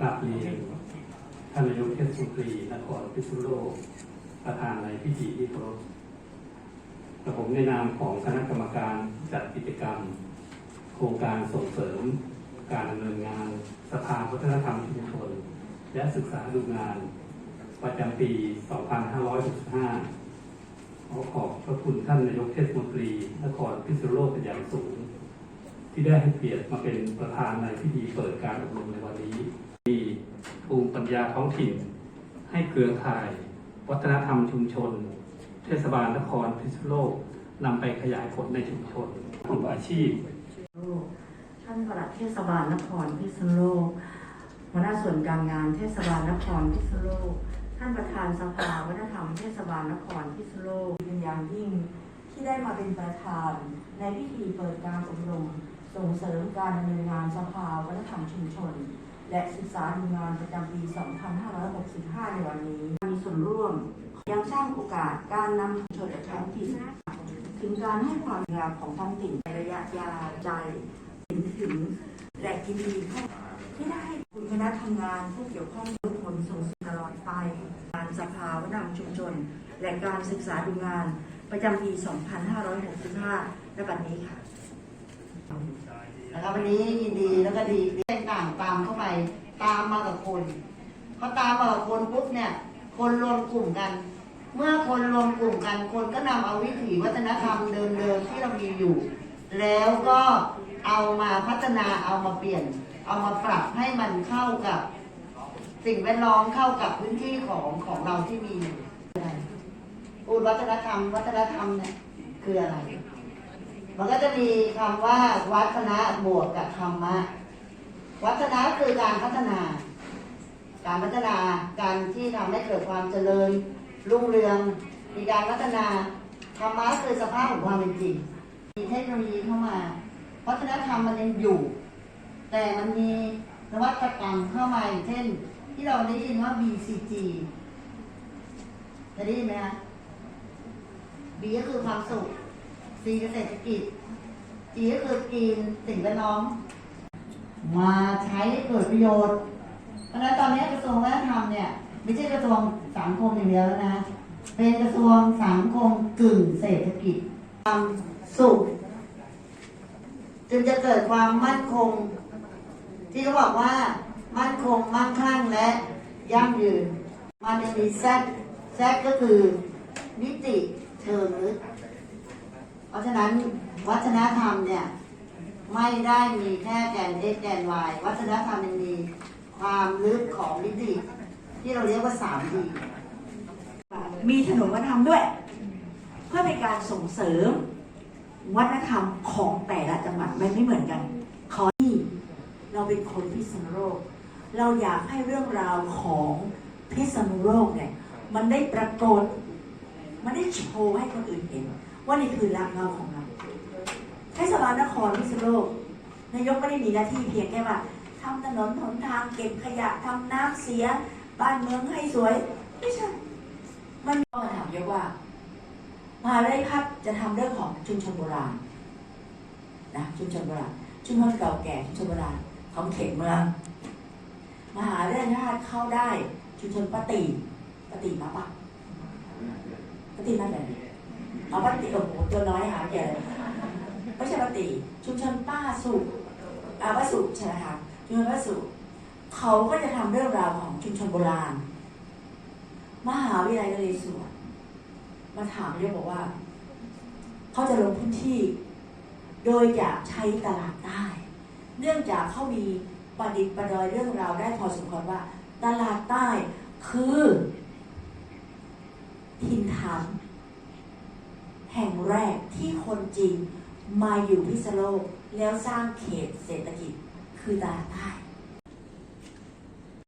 กราบเรียนท่านนายกเทศมนตรีนครพิษณุโลกประธานในพิธีที่เคารพกับผมในนามของคณะกรรมการจัดกิจกรรม โครงการส่งเสริม การดำเนินงานสภาวัฒนธรรมชุมชนและศึกษาดูงาน ประจำปี 2565 ขอขอบพระคุณท่านนายกเทศมนตรีนครพิษณุโลกเป็นอย่างสูง ที่ได้ให้เกียรติมาเป็นประธานในพิธีเปิดการอบรมในวันนี้ ภูมิปัญญาท้องถิ่น ให้เครือข่าย วัฒนธรรมชุมชน เทศบาลนครพิษณุโลกนำไปขยายผลในชุมชนกลุ่มอาชีพท่านปลัดเทศบาลนครพิษณุโลกหัวหน้าส่วนการงานเทศบาลนครพิษณุโลกท่านประธานสภาวัฒนธรรมเทศบาลนครพิษณุโลกเป็นอย่างยิ่งที่ได้มาเป็นประธาน ในพิธีเปิดการอบรมส่งเสริมการดำเนินงานสภาวัฒนธรรมชุมชน และศึกษาดูงานประจำปี 2565 ในวันนี้ มีส่วนร่วม ยังสร้างโอกาสการนำชุมชนและท้องถิ่นถึงการให้ความงามของท้องถิ่นในระยะยาวใจถึงถึงและยินดีที่ได้คุณคณะทำงานผู้เกี่ยวข้องทุกคนส่งสิตลอดไปการสภาวนธรรมชุมชน และการศึกษาดูงานประจำปี 2565 และบัดนี้ค่ะ นะครับวันนี้ยินดีแล้วก็ดีเป็นต่างตามเข้าไป ตามมากับคนพอตามมากับคนปุ๊บเนี่ย คนรวมกลุ่มกัน เมื่อคนรวมกลุ่มกัน คนก็นำเอาวิถีวัฒนธรรมเดิมๆที่เรามีอยู่ แล้วก็เอามาพัฒนาเอามาเปลี่ยน เอามาปรับให้มันเข้ากับ สิ่งแวดล้อมเข้ากับพื้นที่ของของเราที่มีอยู่พูดวัฒนธรรม วัฒนธรรมเนี่ยคืออะไร มันก็จะมีคำว่าวัฒนะบวกกับธรรมะ วัฒนะคือการพัฒนา การพัฒนาการที่ทำให้เกิดความเจริญ รุ่งเรือง มีการพัฒนาธรรมะคือสภาพของความเป็นจริงมีเทคโนโลยีเข้ามาวัฒนธรรมมันยังอยู่ แต่มันมีนวัตกรรมเข้ามาอย่างเช่น ที่เราได้ยินว่า BCG เคยได้ยินไหมคะ B ก็คือความสุข C เกษตรกิจ G ก็คือกินสิ่งแวดล้อม มาใช้ให้เกิดประโยชน์ เพราะฉะนั้นตอนนี้กระทรวงวัฒนธรรมเนี่ย ไม่ใช่กระทรวงสังคมอย่างเดียวแล้วนะ เป็นกระทรวงสังคมกึ่งเศรษฐกิจความสุข จึงจะเกิดความมั่นคง ที่เขาบอกว่ามั่นคงมั่งคั่งและยั่งยืน มันจะมีแซดแซดก็คือมิติเชิงลึก เพราะฉะนั้นวัฒนธรรมเนี่ยไม่ได้มีแค่แกน x แกน y วัฒนธรรมยังมีความลึกของมิติที่เราเรียกว่า 3D มีถนนวัฒนธรรมด้วย เพื่อเป็นการส่งเสริมวัฒนธรรมของแต่ละจังหวัดมันไม่เหมือนกัน ขอที่เราเป็นคนพิษณุโลก เราอยากให้เรื่องราวของพิษณุโลกเนี่ยมันได้ปรากฏมันได้โชว์ให้คนอื่นเห็น ว่านี่คือรากเหง้าของเราเทศบาลนครพิษณุโลกนายกไม่ได้มีหน้าที่เพียงแค่ว่าทำถนนหนทางเก็บขยะทำน้ำเสีย บ้านเมืองให้สวย ไม่ใช่ มันมีคำถามเยอะว่า มาวิทยาลัยครับจะทำเรื่องของชุมชนโบราณนะชุมชนโบราณชุมชนเก่าแก่ชุมชนโบราณของเขตเมืองมหาวิทยาลัยเข้าได้ชุมชนปฏิปฏิมาปะปฏิมาไหน เอาปฏิโอ้โหตัวน้อยหาใหญ่เลยไม่ใช่ปฏิชุมชนป้าสุอาป้าสุใช่ไหมคะชุมชนป้าสุเขาก็จะทำเรื่องราวของชุมชนโบราณ มหาวิทยาลัยนเรศวรมาถามเรียกบอกว่า เขาจะลงพื้นที่ โดยอยากใช้ตลาดใต้ เนื่องจากเขามีประดิษฐ์ประดอยเรื่องราวได้พอสมควรว่า ตลาดใต้คือถิ่นฐาน แห่งแรกที่คนจีนมาอยู่พิษณุโลก แล้วสร้างเขตเศรษฐกิจคือตลาดใต้